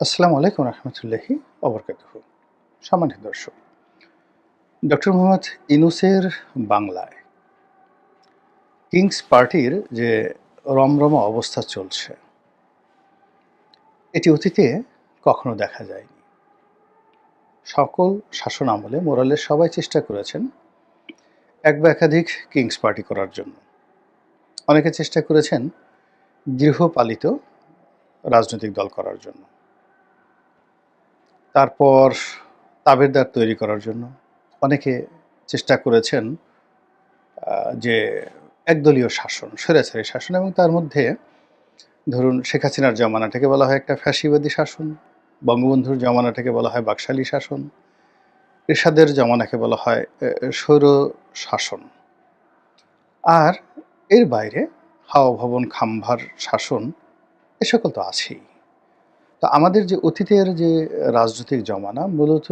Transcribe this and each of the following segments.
আসসালামু আলাইকুম রহমতুল্লাহি অবরকাতুহ সম্মানিত দর্শক, ডক্টর মোহাম্মদ ইনুসের বাংলায় কিংস পার্টির যে রমরমা অবস্থা চলছে, এটি অতীতে কখনো দেখা যায়নি। সকল শাসন আমলে মোরালের সবাই চেষ্টা করেছেন এক বা একাধিক কিংস পার্টি করার জন্য। অনেকে চেষ্টা করেছেন গৃহপালিত রাজনৈতিক দল করার জন্য। তারপর তাবেরদার তৈরি করার জন্য। অনেকে চেষ্টা করেছেন যে একদলীয় শাসন, স্বৈরাচারী শাসন এবং তার মধ্যে ধরুন শেখ হাসিনার জমানাটাকে বলা হয় একটা ফ্যাসিবাদী শাসন, বঙ্গবন্ধুর জমানাটাকে বলা হয় বাকশালী শাসন, এরশাদের জমানাকে বলা হয় স্বৈর শাসন। আর এর বাইরে হাওয়া ভবন খাম্ভার শাসন, এ সকল তো আছেই। তো আমাদের যে অতীতের যে রাজনৈতিক জমানা, মূলত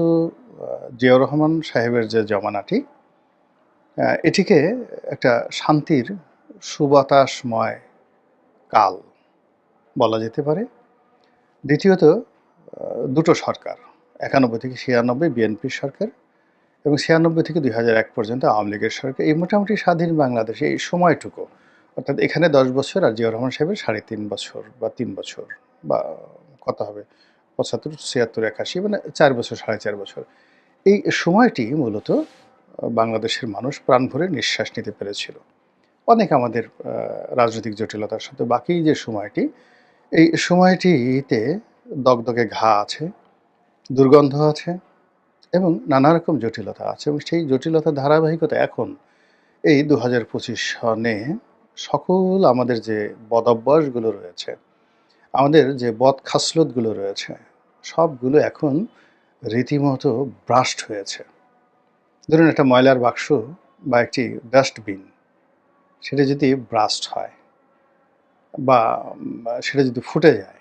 জিয়াউর রহমান সাহেবের যে জমানাটি এটিকে একটা শান্তির সুবাতাসময় কাল বলা যেতে পারে। দ্বিতীয়ত দুটো সরকার, একানব্বই থেকে ছিয়ানব্বই বিএনপির সরকার এবং ছিয়ানব্বই থেকে দুই হাজার এক পর্যন্ত আওয়ামী লীগের সরকার। এই মোটামুটি স্বাধীন বাংলাদেশে এই সময়টুকু, অর্থাৎ এখানে দশ বছর আর জিয়াউর রহমান সাহেবের সাড়ে তিন বছর বা তিন বছর বা কত হবে? পঁচাত্তর, ছিয়াত্তর, একাশি মানে চার বছর, সাড়ে চার বছর। এই সময়টি মূলত বাংলাদেশের মানুষ প্রাণ ভরে নিঃশ্বাস নিতে পেরেছিল। অনেক আমাদের রাজনৈতিক জটিলতার সাথে বাকি যে সময়টি, এই সময়টিতে দগদগে ঘা আছে, দুর্গন্ধ আছে এবং নানা রকম জটিলতা আছে এবং সেই জটিলতা ধারাবাহিকতা এখন, এই দু হাজার পঁচিশ সনে সকল আমাদের যে বদভ্যাসগুলো রয়েছে আমাদের যে বদ খাসলতগুলো রয়েছে, সবগুলো এখন রীতিমতো ব্রাস্ট হয়েছে। ধরুন একটা ময়লার বাক্স বা একটি ডাস্টবিন, সেটা যদি ব্রাস্ট হয় বা সেটা যদি ফুটে যায়,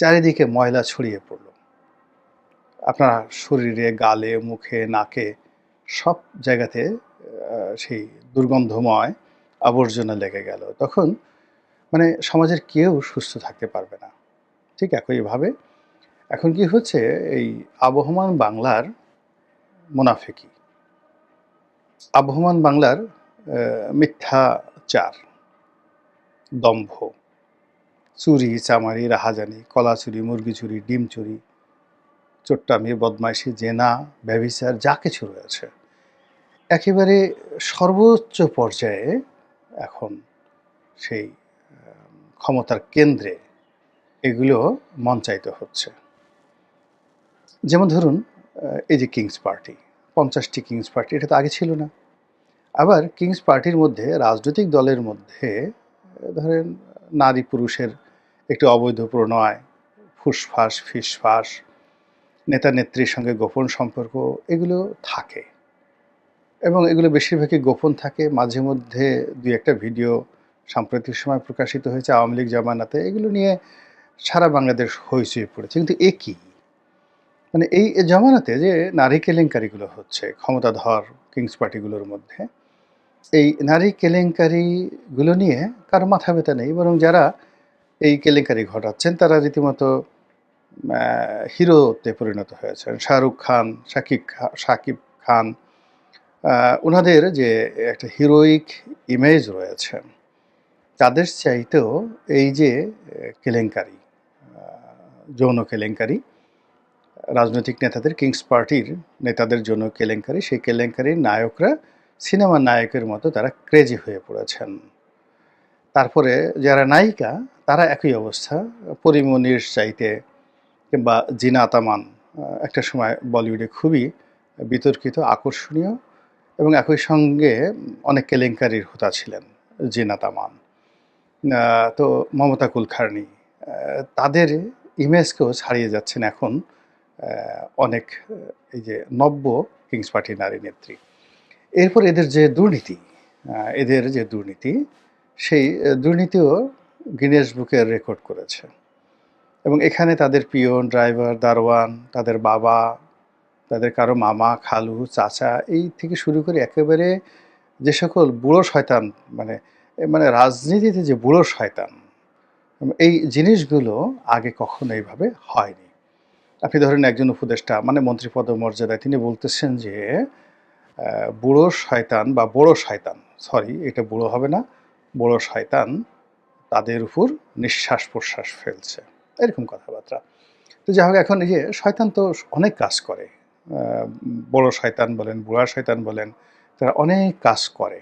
চারিদিকে ময়লা ছড়িয়ে পড়ল। আপনার শরীরে, গালে, মুখে, নাকে সব জায়গাতে সেই দুর্গন্ধময় আবর্জনা লেগে গেল। তখন মানে সমাজের কেউ সুস্থ থাকতে পারবে না। ঠিক একইভাবে এখন কি হচ্ছে, এই আবহমান বাংলার মুনাফেকি। আবহমান বাংলার মিথ্যাচার দম্ভ। চুরি, চামারি, রাহাজানি, কলা চুরি, মুরগি চুরি, ডিম চুরি, চোট্টামি, বদমাইশি, জেনা, ব্যভিচার, যা কিছু রয়েছে। একেবারে সর্বোচ্চ পর্যায়ে এখন সেই ক্ষমতার কেন্দ্রে এগুলো মঞ্চায়িত হচ্ছে। যেমন ধরুন এই যে কিংস পার্টি পঞ্চাশটি কিংস পার্টি এটা তো আগে ছিল না। আবার কিংস পার্টির মধ্যে রাজনৈতিক দলের মধ্যে ধরেন নারী পুরুষের একটি অবৈধ প্রণয়, ফুসফাস, ফিসফাস, নেতা নেত্রীর সঙ্গে গোপন সম্পর্ক, এগুলো থাকে। এবং এগুলো বেশিরভাগই গোপন থাকে। মাঝে মধ্যে দুই একটা ভিডিও সাম্প্রতিক সময় প্রকাশিত হয়েছে আওয়ামী লীগ জামানাতে, এগুলো নিয়ে সারা বাংলাদেশ হইচই পড়েছে। কিন্তু এ কি? মানে এই জামানাতে যে নারী কেলেঙ্কারিগুলো হচ্ছে, ক্ষমতাধর কিংস পার্টিগুলোর মধ্যে, এই নারী কেলেঙ্কারিগুলো নিয়ে কারও মাথা ব্যথা নেই। বরং যারা এই কেলেঙ্কারি ঘটাচ্ছেন, তারা রীতিমতো হিরোতে পরিণত হয়েছেন। শাহরুখ খান, শাকিব শাকিব খান ওনাদের যে একটা হিরোইক ইমেজ রয়েছে তাদের চাইতেও এই যে কেলেঙ্কারি যৌন কেলেঙ্কারি রাজনৈতিক নেতাদের কিংস পার্টির নেতাদের জন্য কেলেঙ্কারি সেই কেলেঙ্কারির নায়করা সিনেমার নায়কের মতো তারা ক্রেজি হয়ে পড়েছেন। তারপরে যারা নায়িকা তারা একই অবস্থা। পরিমনির চাইতে কিংবা জিনা তামান একটা সময় বলিউডে খুবই বিতর্কিত আকর্ষণীয় এবং একই সঙ্গে অনেক কেলেঙ্কারির হোতা ছিলেন জিনা তামান। আহ, তো মমতা কুলখার্নি আহ, তাদের ইমেজকেও ছাড়িয়ে যাচ্ছেন এখন অনেক এই যে নব্য কিংস পার্টি নারী নেত্রী। এরপর এদের যে দুর্নীতি এদের যে দুর্নীতি সেই দুর্নীতিও গিনেস বুকে রেকর্ড করেছে। এবং এখানে তাদের পিয়ন ড্রাইভার দারোয়ান তাদের বাবা তাদের কারও মামা খালু চাচা এই থেকে শুরু করে একেবারে যে সকল বুড়ো শয়তান মানে মানে রাজনীতিতে যে বুড়ো শয়তান, এই জিনিসগুলো আগে কখনো এইভাবে হয়নি। আপনি ধরেন একজন উপদেষ্টা মানে মন্ত্রীপদ মর্যাদায় তিনি বলতেছেন যে বুড়ো শয়তান বা বড় শয়তান, সরি, এটা বুড়ো হবে না, বড় শয়তান তাদের উপর নিঃশ্বাস প্রশ্বাস ফেলছে। এরকম কথাবার্তা। তো যাই হোক, এখন এই যে শয়তান তো অনেক কাজ করে। বড় শয়তান বলেন, বুড়া শয়তান বলেন, তারা অনেক কাজ করে।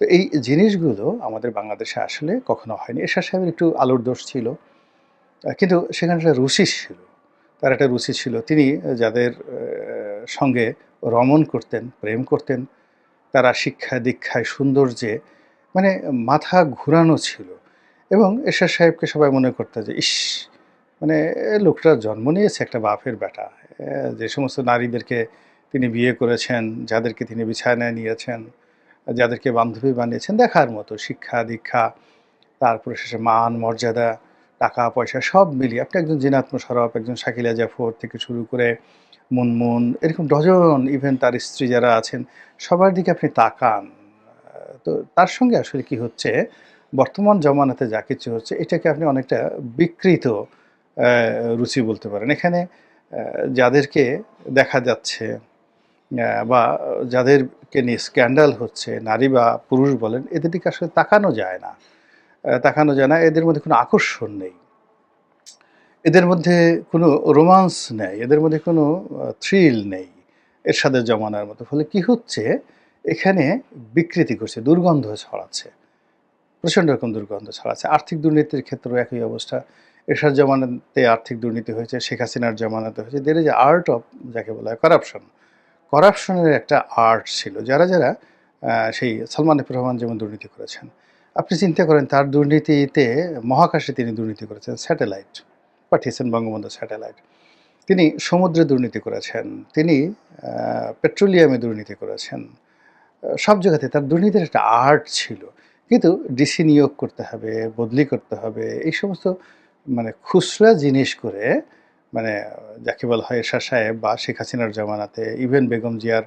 তো এই জিনিসগুলো আমাদের বাংলাদেশে আসলে কখনো হয়নি। এরশাদ সাহেবের একটু আলোর দোষ ছিল কিন্তু সেখানে একটা রুচি ছিল। তার একটা রুচি ছিল। তিনি যাদের সঙ্গে রমণ করতেন, প্রেম করতেন, তারা শিক্ষা দীক্ষায় সৌন্দর্যে মানে মাথা ঘুরানো ছিল। এবং এরশাদ সাহেবকে সবাই মনে করতো যে, ইস মানে লোকটা জন্ম নিয়েছে একটা বাপের বেটা। যে সমস্ত নারীদেরকে তিনি বিয়ে করেছেন, যাদেরকে তিনি বিছানায় নিয়েছেন যাদেরকে বান্ধবী বানিয়েছেন দেখার মতো, শিক্ষা, দীক্ষা, তারপরে শেষে মান, মর্যাদা, টাকা, পয়সা সব মিলিয়ে আপনি একজন জিনাত মোশারফ একজন শাকিলা জাফর থেকে শুরু করে মুনমুন, এরকম ডজন ইভেন তার স্ত্রী যারা আছেন, সবার দিকে আপনি তাকান। তো তার সঙ্গে আসলে কি হচ্ছে, বর্তমান জমানাতে যা কিছু হচ্ছে, এটাকে আপনি অনেকটা বিকৃত রুচি বলতে পারেন। এখানে যাদেরকে দেখা যাচ্ছে বা যাদেরকে নিয়ে স্ক্যান্ডাল হচ্ছে, নারী বা পুরুষ বলেন, এদের দিকে আসলে তাকানো যায় না। তাকানো যায় না, এদের মধ্যে কোনো আকর্ষণ নেই। এদের মধ্যে কোনো রোমান্স নেই, এদের মধ্যে কোনো থ্রিল নেই এরশাদের জমানার মতো। ফলে কি হচ্ছে? এখানে বিকৃতি করছে দুর্গন্ধ ছড়াচ্ছে, প্রচণ্ড রকম দুর্গন্ধ ছড়াচ্ছে। আর্থিক দুর্নীতির ক্ষেত্রেও একই অবস্থা। এরশাদ জমানাতে আর্থিক দুর্নীতি হয়েছে, শেখ হাসিনার জমানাতে হয়েছে। দের যে আর্ট অফ যাকে বলা হয় করাপশন করাপশনের একটা আর্ট ছিল, যারা যারা সেই সালমান রহমান যেমন দুর্নীতি করেছেন। আপনি চিন্তা করেন, তার দুর্নীতিতে, মহাকাশে তিনি দুর্নীতি করেছেন, স্যাটেলাইট, পাঠিয়েছেন বঙ্গবন্ধু স্যাটেলাইট। তিনি সমুদ্রে দুর্নীতি করেছেন, তিনি পেট্রোলিয়ামে দুর্নীতি করেছেন। সব জায়গাতে তার দুর্নীতির একটা আর্ট ছিল। কিন্তু ডিসি নিয়োগ করতে হবে, বদলি করতে হবে, এই সমস্ত মানে খুচরা জিনিস করে মানে যাকে বলা হয় এরশাদ সাহেব বা শেখ হাসিনার জামানাতে, ইভেন বেগম জিয়ার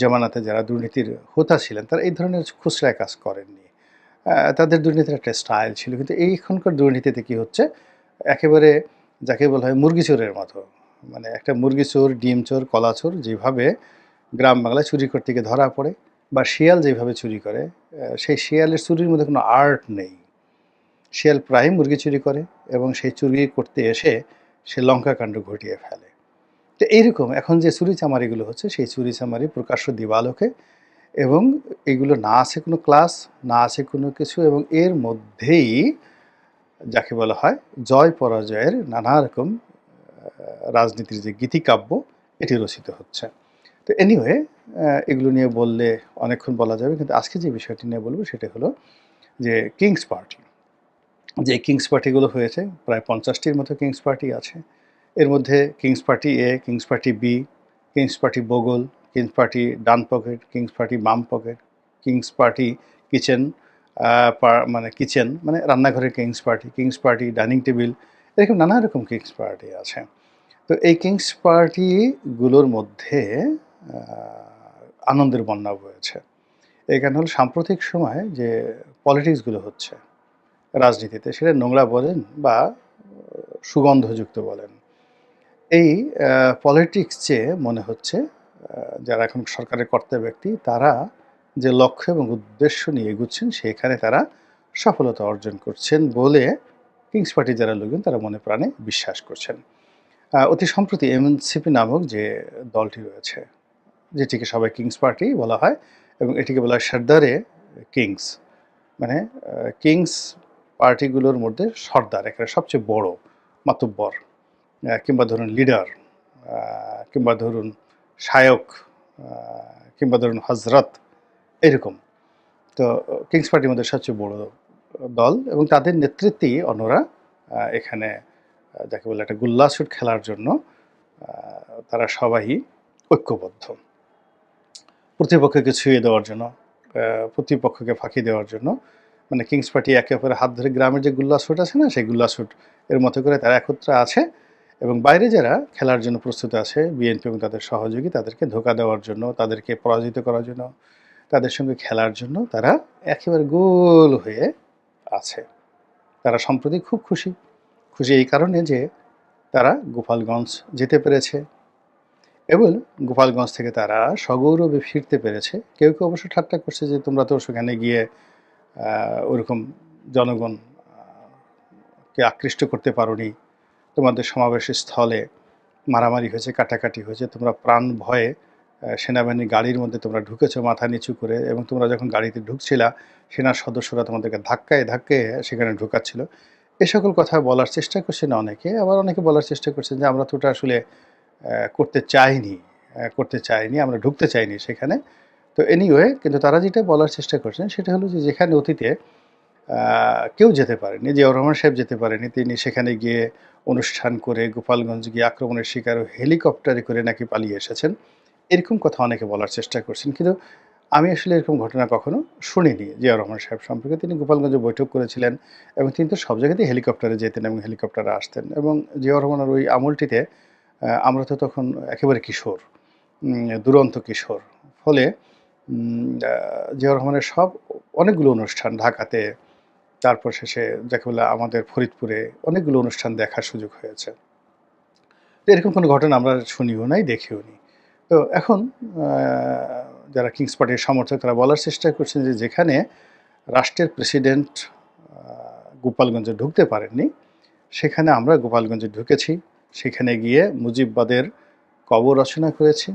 জামানাতে যারা দুর্নীতির হোতা ছিলেন, তারা এই ধরনের খুচরা কাজ করেননি। তাদের দুর্নীতির একটা স্টাইল ছিল। কিন্তু এইখানকার দুর্নীতিতে কি হচ্ছে? একেবারে যাকে বলা হয় মুরগি চোরের মতো। মানে একটা মুরগি চোর, ডিম চোর, কলা চোর যেভাবে গ্রাম বাংলায় চুরি করতে গিয়ে ধরা পড়ে বা শিয়াল যেভাবে চুরি করে সেই শিয়ালের চুরির মধ্যে কোনো আর্ট নেই। শিয়াল প্রায় মুরগি চুরি করে এবং সেই চুরি করতে এসে সে লঙ্কা কাণ্ড ঘটিয়ে ফেলে। তো এইরকম এখন যে চুরি চামারিগুলো হচ্ছে, সেই চুরি চামারি প্রকাশ্য দিবালোকে এবং এগুলো না আছে কোনো ক্লাস না আছে কোনো কিছু এবং এর মধ্যেই যাকে বলা হয় জয় পরাজয়ের নানা রকম রাজনীতির যে গীতিকাব্য, এটি রচিত হচ্ছে। তো এনিওয়ে এগুলো নিয়ে বললে অনেকক্ষণ বলা যাবে, কিন্তু আজকে যে বিষয়টি নিয়ে বলব সেটা হলো যে কিংস পার্টি যে কিংস পার্টিগুলো হয়েছে প্রায় পঞ্চাশটির মতো কিংস পার্টি আছে এর মধ্যে kings party A kings party B kings party বগল কিংস পার্টি ডান পকেট কিংস পার্টি বাম পকেট কিংস পার্টি কিচেন মানে কিচেন মানে রান্নাঘরের kings party kings party dining table এরকম নানা রকম কিংস পার্টি আছে তো এই কিংস পার্টিগুলোর মধ্যে আনন্দের বন্যা বয়েছে এই কারণে হল সাম্প্রতিক সময়ে যে পলিটিক্সগুলো হচ্ছে রাজনীতিতে, সেটা নোংরা বলেন বা সুগন্ধযুক্ত বলেন। এই পলিটিক্স যে মনে হচ্ছে যারা এখন সরকারের কর্তা ব্যক্তি, তারা যে লক্ষ্য এবং উদ্দেশ্য নিয়ে এগুচ্ছেন, সেখানে তারা সফলতা অর্জন করছেন বলে কিংস পার্টি যারা লোকজন, তারা মনে প্রাণে বিশ্বাস করছেন। অতি সম্প্রতি এমএনসিপি নামক যে দলটি রয়েছে, যেটিকে সবাই কিংস পার্টি বলা হয় এবং এটিকে বলা হয় সর্দারে কিংস মানে কিংস পার্টিগুলোর মধ্যে সর্দার একেবারে সবচেয়ে বড় মাতব্বর কিংবা ধরুন লিডার কিংবা ধরুন আহ, কিংবা ধরুন হজরত এরকম। তো কিংস পার্টির মধ্যে সবচেয়ে বড় দল এবং তাদের নেতৃত্বেই অন্যরা এখানে যাকে বলে একটা গুল্লাসুট খেলার জন্য তারা সবাই ঐক্যবদ্ধ। প্রতিপক্ষকে ছুঁয়ে দেওয়ার জন্য প্রতিপক্ষকে ফাঁকি দেওয়ার জন্য মানে কিংস পার্টি একে অপরের হাত ধরে গ্রামের যে গুল্লাসুট আছে না, সেই গুল্লাসুট এর মতো করে তারা একত্রে আছে এবং বাইরে যারা খেলার জন্য প্রস্তুত আছে বিএনপি এবং তাদের সহযোগী, তাদেরকে ধোকা দেওয়ার জন্য, তাদেরকে পরাজিত করার জন্য, তাদের সঙ্গে খেলার জন্য তারা একেবারে গোল হয়ে আছে। তারা সম্প্রতি খুব খুশি। খুশি এই কারণে যে তারা গোপালগঞ্জ যেতে পেরেছে। এবং গোপালগঞ্জ থেকে তারা সগৌরবে ফিরতে পেরেছে। কেউ কেউ অবশ্য ঠাট্টা করছে যে তোমরা তো সেখানে গিয়ে ওরকম জনগণ আহ, কে আকৃষ্ট করতে পারোনি। তোমাদের সমাবেশ স্থলে মারামারি হয়েছে কাটাকাটি হয়েছে। তোমরা প্রাণ ভয়ে সেনাবাহিনীর গাড়ির মধ্যে তোমরা ঢুকেছো মাথা নিচু করে এবং তোমরা যখন গাড়িতে ঢুকছিলা সেনার সদস্যরা তোমাদেরকে ধাক্কায় ধাক্কায় সেখানে ঢুকাচ্ছিল। এ সকল কথা বলার চেষ্টা করছেন অনেকে আবার অনেকে বলার চেষ্টা করছেন যে আমরা তো ওটা আসলে করতে চাইনি করতে চাইনি আমরা ঢুকতে চাইনি সেখানে। তো এনিওয়ে কিন্তু তারা যেটা বলার চেষ্টা করছেন সেটা হলো যে যেখানে অতীতে কেউ যেতে পারেনি, জিয়াউর রহমান সাহেব যেতে পারেনি, তিনি সেখানে গিয়ে অনুষ্ঠান করে গোপালগঞ্জ গিয়ে আক্রমণের শিকার হেলিকপ্টারে করে নাকি পালিয়ে এসেছেন। এরকম কথা অনেকে বলার চেষ্টা করছেন, কিন্তু আমি আসলে এরকম ঘটনা কখনো শুনিনি। জিয়াউর রহমান সাহেব সম্পর্কে তিনি গোপালগঞ্জে বৈঠক করেছিলেন এবং তিনি তো সব জায়গাতেই হেলিকপ্টারে যেতেন এবং হেলিকপ্টারে আসতেন এবং জিয়াউর রহমানের ওই আমলটিতে আমরা তো তখন একেবারে কিশোর দুরন্ত কিশোর। ফলে জিয়াউর রহমানের সব অনেকগুলো অনুষ্ঠান ঢাকাতে, তারপর শেষে যাকে বলে আমাদের ফরিদপুরে অনেকগুলো অনুষ্ঠান দেখার সুযোগ হয়েছে। এরকম কোনো ঘটনা আমরা শুনিও নাই, দেখিও নি। তো এখন যারা কিংস পার্টির সমর্থক, তারা বলার চেষ্টা করছেন যে যেখানে রাষ্ট্রের প্রেসিডেন্ট গোপালগঞ্জে ঢুকতে পারেননি, সেখানে আমরা গোপালগঞ্জে ঢুকেছি। সেখানে গিয়ে মুজিববাদের কবর রচনা করেছি।